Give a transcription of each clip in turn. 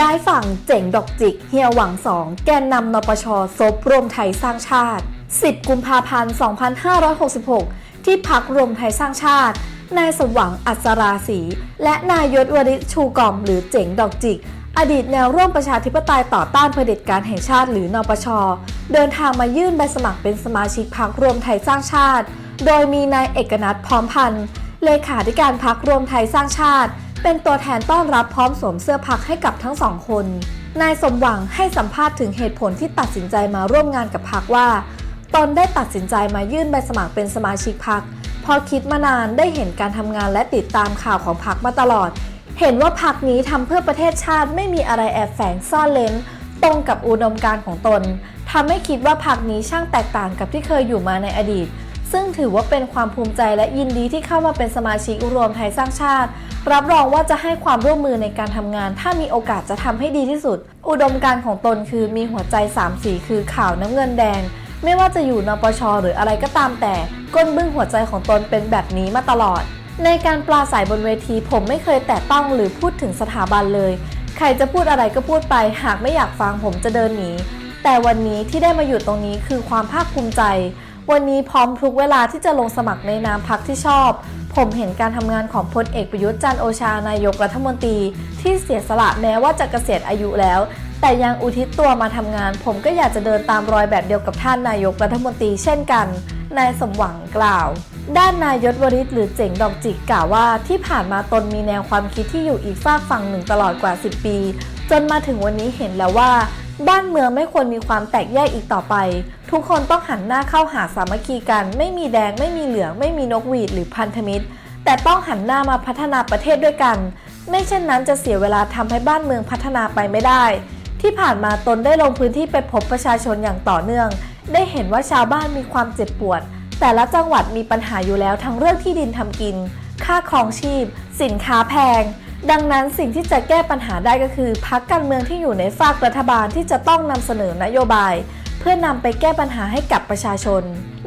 ย้ายฝั่งเจ๋งดอกจิก เฮียหวังสอง แกนนำนปชซบรวมไทยสร้างชาติ 10 กุมภาพันธ์ 2566 ที่พักรวมไทยสร้างชาติ นายสมหวังอัศราศีและนายยศวริชูกล่อมหรือเจ๋งดอกจิก อดีตแนวร่วมประชาธิปไตยต่อต้านเผด็จการแห่งชาติหรือนปช เดินทางมายื่นใบสมัครเป็นสมาชิกพักรวมไทยสร้างชาติ โดยมีนายเอกนัทพร้อมพันธ์เลขาธิการพักรวมไทยสร้างชาติ เป็นตัวแทนต้อนรับพร้อมสวมเสื้อพักให้กับทั้งสองคน นายสมหวังให้สัมภาษณ์ถึงเหตุผลที่ตัดสินใจมาร่วมงานกับพักว่า ตนได้ตัดสินใจมายื่นใบสมัครเป็นสมาชิกพักพราะคิดมานานได้เห็นการทำงานและติดตามข่าวของพักมาตลอด เห็นว่าพักนี้ทำเพื่อประเทศชาติไม่มีอะไรแอบแฝงซ่อนเลนตรงกับอุดมการของตนทำให้คิดว่าพักนี้ช่างแตกต่างกับที่เคยอยู่มาในอดีต ซึ่งถือว่าเป็นความภูมิใจและยินดีที่เข้ามาเป็นสมาชิกรวมไทยสร้างชาติ รับรองว่าจะให้ความร่วมมือในการทำงาน ถ้ามีโอกาสจะทำให้ดีที่สุด อุดมการของตนคือมีหัวใจ3สีคือขาวน้ำเงินแดง ไม่ว่าจะอยู่นปชหรืออะไรก็ตามแต่ ก้นบึ้งหัวใจของตนเป็นแบบนี้มาตลอด ในการปลาสายบนเวทีผมไม่เคยแตะต้องหรือพูดถึงสถาบันเลย ใครจะพูดอะไรก็พูดไป หากไม่อยากฟังผมจะเดินหนีแต่วันนี้ที่ได้มาอยู่ตรงนี้คือความภาคภูมิใจ วันนี้พร้อมทุกเวลาที่จะลงสมัครในนามพักที่ชอบ ผมเห็นการทำงานของพลเอกประยุทธ์จันทร์โอชานายกรัฐมนตรี ที่เสียสละแม้ว่าจะเกษียณอายุแล้ว แต่ยังอุทิศตัวมาทำงาน ผมก็อยากจะเดินตามรอยแบบเดียวกับท่านนายกรัฐมนตรีเช่นกันนายสมหวังกล่าว ด้านนายยศวริศหรือเจ๋งดอกจิกกล่าวว่า ที่ผ่านมาตนมีแนวความคิดที่อยู่อีกฝากฝั่งหนึ่งตลอดกว่า 10 ปี จนมาถึงวันนี้เห็นแล้วว่า บ้านเมืองไม่ควรมีความแตกแยกอีกต่อไป ทุกคนต้องหันหน้าเข้าหาสามัคคีกัน ไม่มีแดง ไม่มีเหลือง ไม่มีนกหวีดหรือพันธมิตร แต่ต้องหันหน้ามาพัฒนาประเทศด้วยกัน ไม่เช่นนั้นจะเสียเวลาทำให้บ้านเมืองพัฒนาไปไม่ได้ ที่ผ่านมาตนได้ลงพื้นที่ไปพบประชาชนอย่างต่อเนื่อง ได้เห็นว่าชาวบ้านมีความเจ็บปวด แต่ละจังหวัดมีปัญหาอยู่แล้วทั้งเรื่องที่ดินทำกิน ค่าครองชีพ สินค้าแพงดังนั้นสิ่งที่จะแก้ปัญหาได้ก็คือพักการเมืองที่อยู่ในฝากรัฐบาลที่จะต้องนำเสนอนโยบาย พื่อนำไปแก้ปัญหาให้กับประชาชน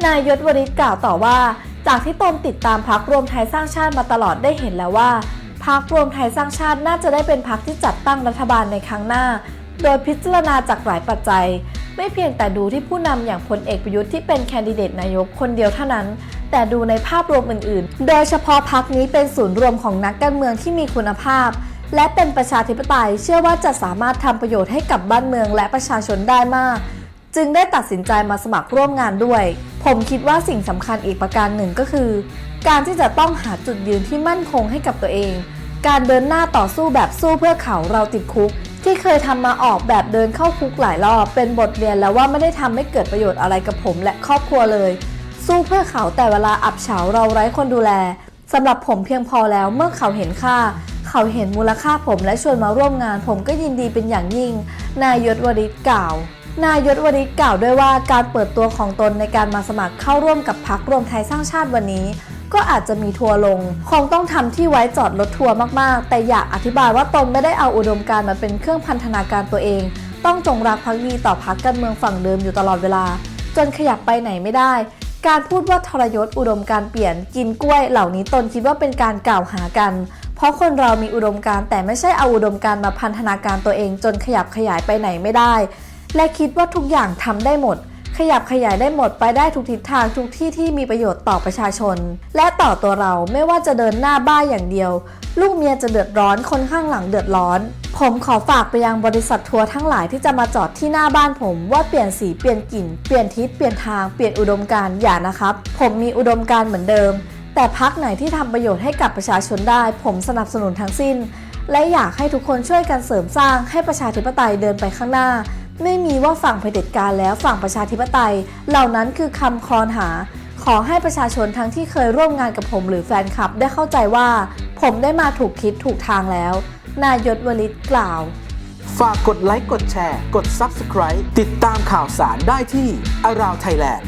นายยศวริศกล่าวต่อว่า จากที่ตนติดตามพักรวมไทยสร้างชาติมาตลอดได้เห็นแล้วว่าพักรวมไทยสร้างชาติน่าจะได้เป็นพักที่จัดตั้งรัฐบาลในครั้งหน้า โดยพิจารณาจากหลายปัจจัย ไม่เพียงแต่ดูที่ผู้นำอย่างพลเอกประยุทธ์ที่เป็นแคนดิเดตนายกคนเดียวเท่านั้น แต่ดูในภาพรวมอื่นๆ โดยเฉพาะพักนี้เป็นศูนย์รวมของนักการเมืองที่มีคุณภาพ และเป็นประชาธิปไตยเชื่อว่าจะสามารถทำประโยชน์ให้กับบ้านเมืองและประชาชนได้มาก จึงได้ตัดสินใจมาสมัครร่วมงานด้วย ผมคิดว่าสิ่งสำคัญอีกประการหนึ่งก็คือ การที่จะต้องหาจุดยืนที่มั่นคงให้กับตัวเอง การเดินหน้าต่อสู้แบบสู้เพื่อเขาเราติดคุก ที่เคยทำมาออกแบบเดินเข้าคุกหลายรอบเป็นบทเรียนแล้วว่าไม่ได้ทำให้เกิดประโยชน์อะไรกับผมและครอบครัวเลย สู้เพื่อเขาแต่เวลาอับเฉาเราไร้คนดูแลสำหรับผมเพียงพอแล้วเมื่อเขาเห็นค่า เขาเห็นมูลค่าผมและชวนมาร่วมงาน ผมก็ยินดีเป็นอย่างยิ่ง นายยศวริศกล่าว นายยศวริศกล่าวด้วยว่าการเปิดตัวของตนในการมาสมัครเข้าร่วมกับพักรวมไทยสร้างชาติวันนี้ ก็อาจจะมีทัวร์ลง คงต้องทำที่ไว้จอดรถทัวร์มากๆ แต่อยากอธิบายว่าตนไม่ได้เอาอุดมการณ์มาเป็นเครื่องพันธนาการตัวเอง ต้องจงรักภักดีต่อพักการเมืองฝั่งเดิมอยู่ตลอดเวลา จนขยับไปไหนไม่ได้ การพูดว่าทรยศอุดมการเปลี่ยนกินกล้วย เหล่านี้ตนคิดว่าเป็นการกล่าวหากันเพราะคนเรามีอุดมการแต่ไม่ใช่เอาอุดมการมาพันธนาการตัวเอง จนขยับขยายไปไหนไม่ได้ และคิดว่าทุกอย่างทำได้หมด ขยับขยายได้หมดไปได้ทุกทิศทางทุกที่ที่มีประโยชน์ต่อประชาชน และต่อตัวเราไม่ว่าจะเดินหน้าบ้าอย่างเดียว ลูกเมียจะเดือดร้อนคนข้างหลังเดือดร้อน ผมขอฝากไปยังบริษัททัวร์ทั้งหลายที่จะมาจอดที่หน้าบ้านผม ว่าเปลี่ยนสีเปลี่ยนกลิ่นเปลี่ยนทิศเปลี่ยนทางเปลี่ยนอุดมการณ์อย่านะครับ ผมมีอุดมการณ์เหมือนเดิม แต่พักไหนที่ทำประโยชน์ให้กับประชาชนได้ ผมสนับสนุนทั้งสิ้นและอยากให้ทุกคนช่วยกันเสริมสร้างให้ประชาธิปไตยเดินไปข้างหน้า ไม่มีว่าฝั่งเผด็จการแล้วฝั่งประชาธิปไตย เหล่านั้นคือคำคอนหา ขอให้ประชาชนทั้งที่เคยร่วมงานกับผมหรือแฟนคลับได้เข้าใจว่า ผมได้มาถูกคิดถูกทางแล้ว นายศวลิตกล่าวฝากกดไลค์ กดแชร์ กด Subscribe ติดตามข่าวสารได้ที่ Around Thailand